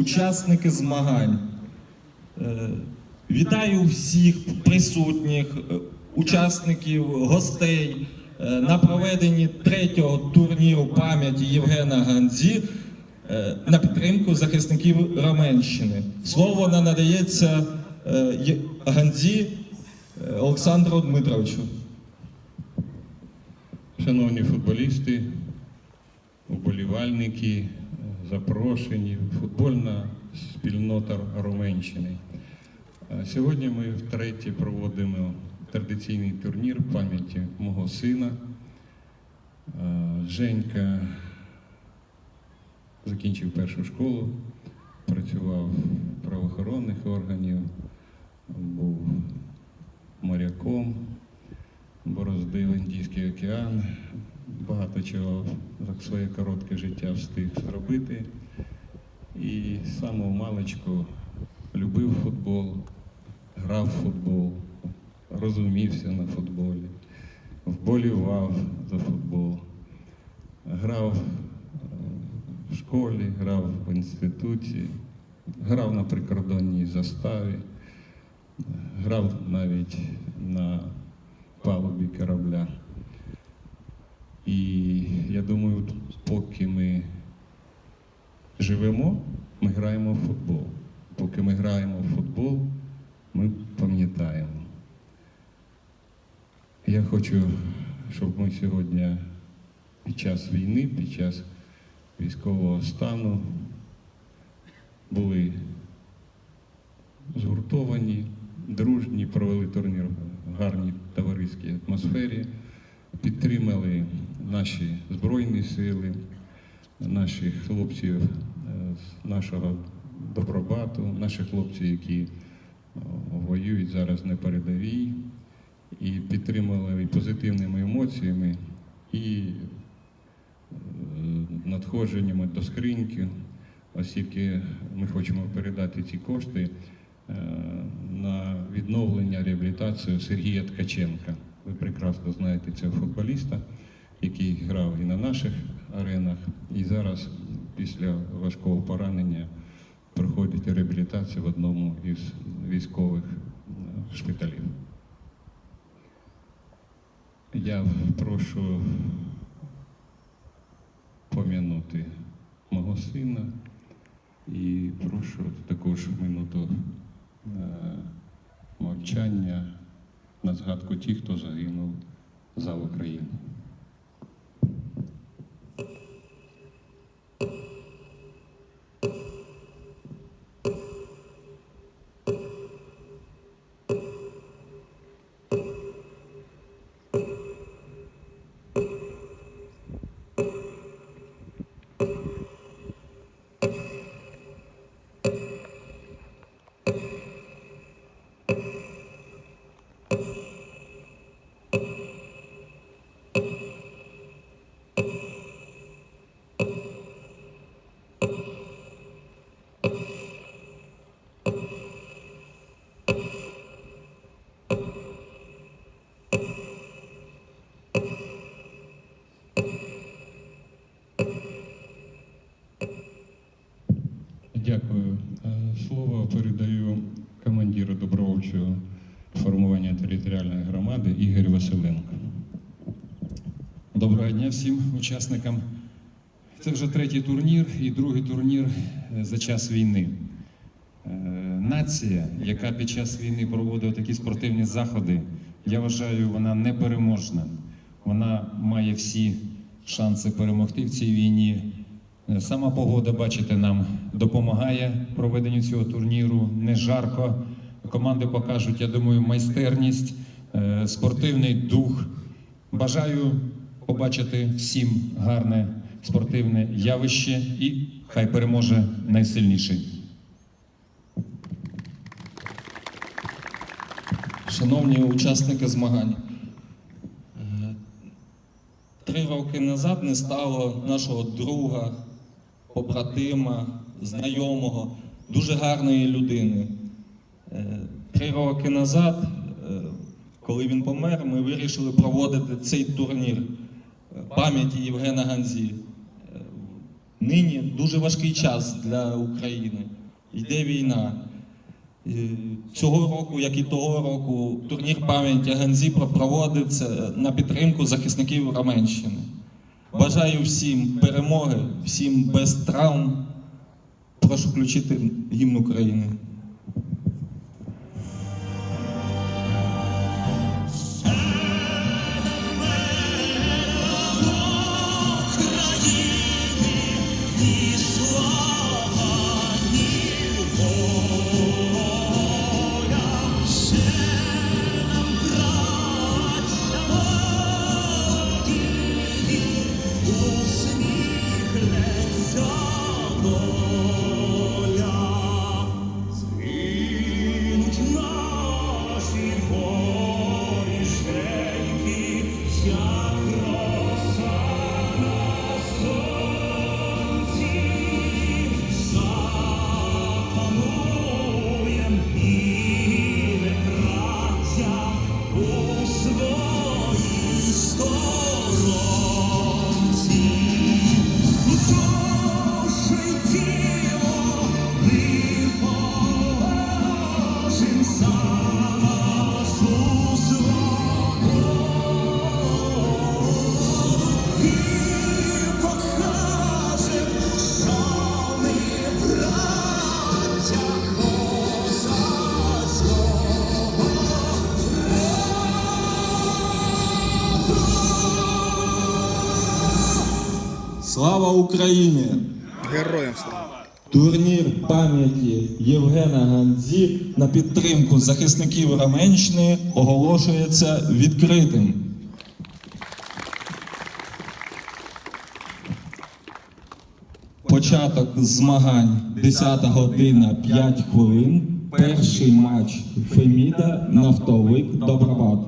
учасники змагань. Е, Вітаю всіх присутніх, е, учасників, гостей е, на проведенні третього турніру пам'яті Євгена Ганзі е, на підтримку захисників Раменщини. Слово надається Ганзі Олександру Дмитровичу. Шановні футболісти, вболівальники, запрошені, футбольна спільнота Руменщини. Е, Сьогодні ми втретє проводимо традиційний турнір пам'яті мого сина. Е, Женька закінчив першу школу, працював в правоохоронних органів, був моряком, бороздив Індійський океан, багато чого за своє коротке життя встиг зробити. І з самого маличку любив футбол, грав в футбол, розумівся на футболі, вболівав за футбол, грав е, в школі, грав в інституті, грав на прикордонній заставі, грав навіть на палубі корабля. І я думаю, поки ми живемо, ми граємо в футбол. Поки ми граємо в футбол, ми пам'ятаємо. Я хочу, щоб ми сьогодні під час війни, під час військового стану були згуртовані, дружні, провели турнір в гарній товариській атмосфері, підтримали наші Збройні сили, наших хлопців е, з нашого добробату, наші хлопці, які е, воюють зараз на передовій, і підтримали позитивними емоціями, і е, надходженнями до скриньки, оскільки ми хочемо передати ці кошти на відновлення реабілітацію Сергія Ткаченка. Ви прекрасно знаєте цього футболіста, який грав і на наших аренах, і зараз після важкого поранення проходить реабілітацію в одному із військових е, шпиталів. Я прошу пом'янути мого сина і прошу також минуту е, мовчання на згадку тих, хто загинув за Україну. Передаю командиру добровольчого формування територіальної громади Ігорю Василенко. Доброго дня всім учасникам. Це вже третій турнір і другий турнір е, за час війни. Е, Нація, яка під час війни проводить такі спортивні заходи, я вважаю, вона непереможна. Вона має всі шанси перемогти в цій війні. Сама погода, бачите, нам допомагає проведенню цього турніру. Не жарко. Команди покажуть, я думаю, майстерність, е, спортивний дух. Бажаю побачити всім гарне спортивне явище і хай переможе найсильніший. Шановні учасники змагань, е, три роки назад не стало нашого друга, побратима, знайомого, дуже гарної людини. Е, Три роки назад, е, коли він помер, ми вирішили проводити цей турнір е, пам'яті Євгена Ганзі. Нині дуже важкий час для України. Йде війна. Цього року, як і того року, турнір пам'яті Ганзі проводиться на підтримку захисників Раменщини. Бажаю всім перемоги, всім без травм. Прошу включити гімн України. Слава Україні! Героям слава! Турнір пам'яті Євгена Ганзі на підтримку захисників Раменщини оголошується відкритим. Початок змагань 10 година 5 хвилин. Перший матч Феміда Нафтовик Добробат.